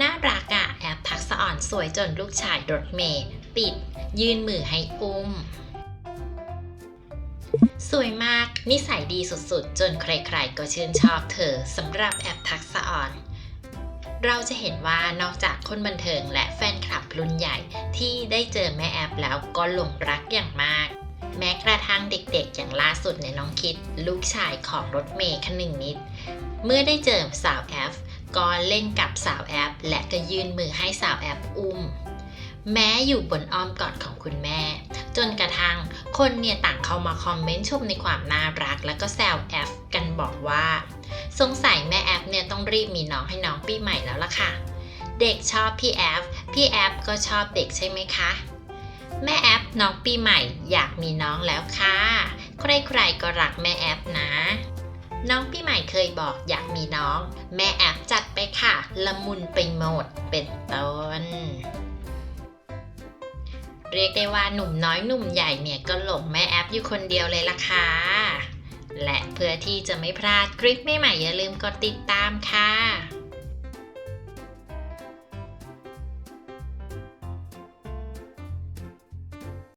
น่ารักอะแอปทักษะอ่อนสวยจนลูกชายรถเมย์ติด ยื่นมือให้อุ้ม สวยมาก นิสัยดีสุดๆ จนใครๆ ก็ชื่นชอบเธอสำหรับแอปทักษะอ่อนเราจะเห็นว่านอกจากคนบันเทิงและแฟนคลับรุ่นใหญ่ที่ได้เจอแม่แอปแล้วก็หลงรักอย่างมาก แม้กระทั่งเด็กๆ อย่างล่าสุดในยน้องคิด ลูกชายของรถเมย์คนึงนิด เมื่อได้เจอสาวแอป ก็เล่นกับสาวแอป และก็ยื่นมือให้สาวแอปอุ้ม แม้อยู่บนอ้อมกอดของคุณแม่ จนกระทั่งคนเนี่ยต่างเข้ามาคอมเมนต์ชมในความน่ารัก แล้วก็แซวแอฟกันบอกว่า สงสัยแม่แอฟเนี่ยต้องรีบมีน้องให้น้องปีใหม่แล้วล่ะค่ะ เด็กชอบพี่แอฟพี่แอฟก็ชอบเด็กใช่ไหมคะแม่แอฟน้องปีใหม่อยากมีน้องแล้วค่ะ ใครๆก็รักแม่แอฟนะ น้องปีใหม่ ยบอกอยากมีน้อง แม่แอบจัดไปค่ะ ละมุนไปหมดเป็นต้น เรียกได้ว่าหนุ่มน้อยหนุ่มใหญ่เนี่ยก็หลงแม่แอปอยู่คนเดียวเลยล่ะค่ะและเพื่อที่จะไม่พลาดคลิปใหม่ๆอย่าลืมกดติดตามค่ะ